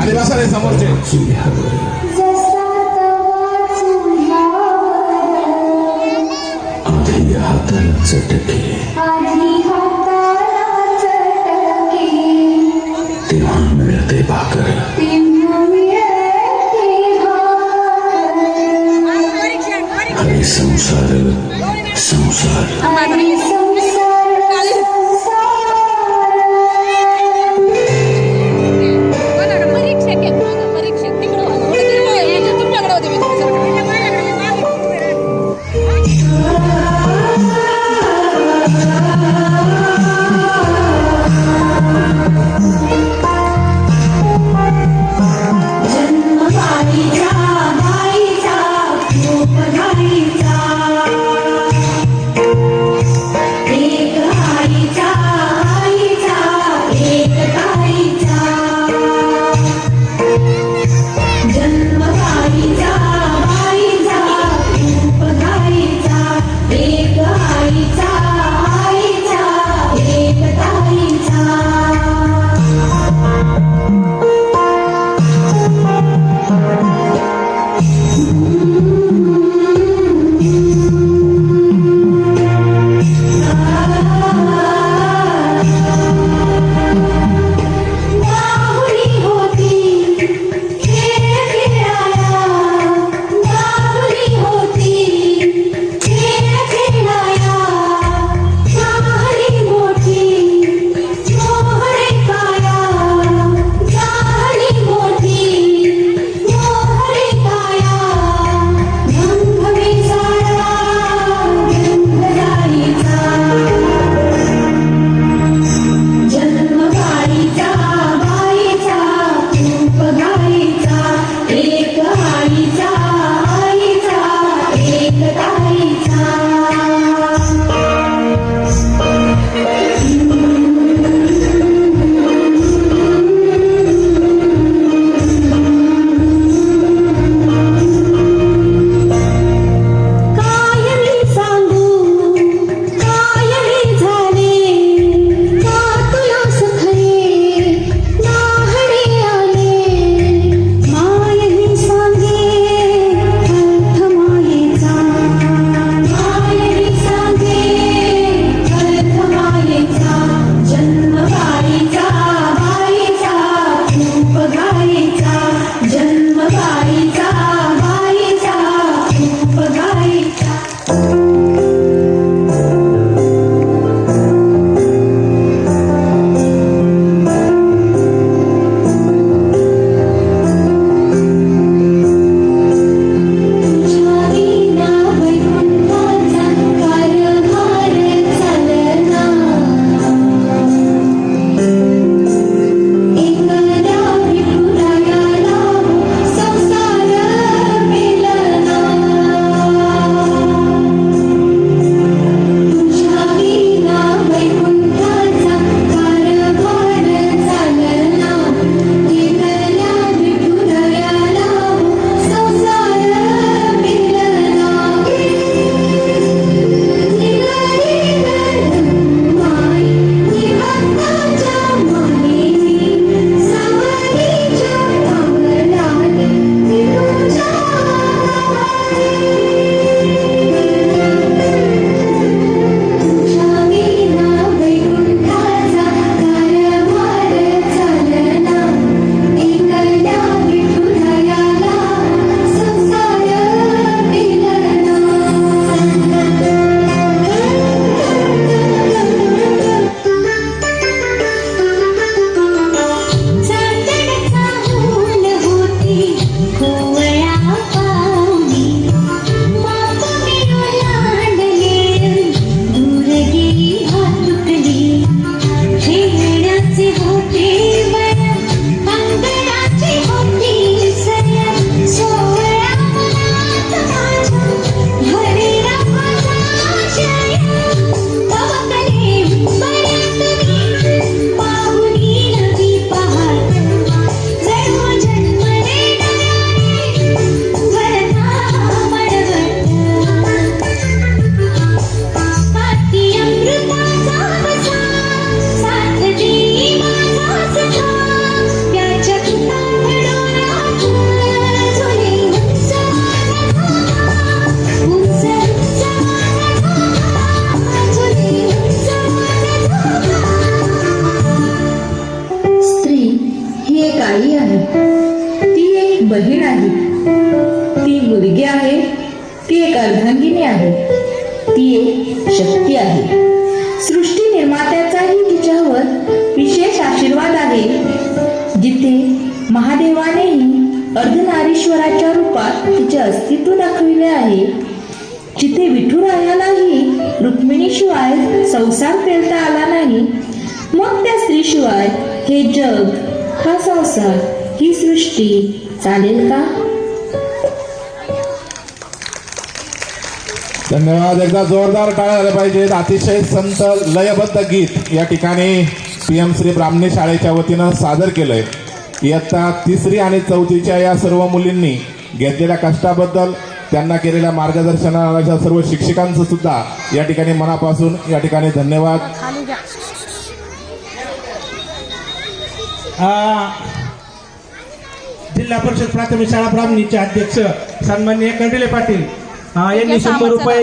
आणि बसा रे समोरचे. हाताला चटके तेव्हा मिळते भाकर हरे संसार. संसार 一个大平层。आहे. ती एक शक्ती आहे. सृष्टी निर्मात्याचाही तिच्यावर विशेष आशीर्वाद आहे. जिथे महादेवानेही अर्धनारीश्वराच्या रूपात तिचे अस्तित्व दाखविले आहे. जिथे विठुरायालाही रुक्मिणीशिवाय संसार पेलता आला नाही मग त्या स्त्रीशिवाय हे जग हा संसार ही सृष्टी चालेल का? धन्यवाद. एकदा जोरदार टाळ्या झाल्या पाहिजेत. अतिशय संत लयबद्ध गीत या ठिकाणी पी एम श्री ब्राह्मणी शाळेच्या वतीनं सादर केलंय. इयत्ता तिसरी आणि चौथीच्या या सर्व मुलींनी घेतलेल्या कष्टाबद्दल त्यांना केलेल्या मार्गदर्शनाच्या सर्व शिक्षकांचं सुद्धा या ठिकाणी मनापासून या ठिकाणी धन्यवाद. आ, जिल्हा परिषद प्राथमिक शाळा ब्राह्मणीचे अध्यक्ष सन्माननीय कंडिले पाटील. आ, यांनी शंभर रुपये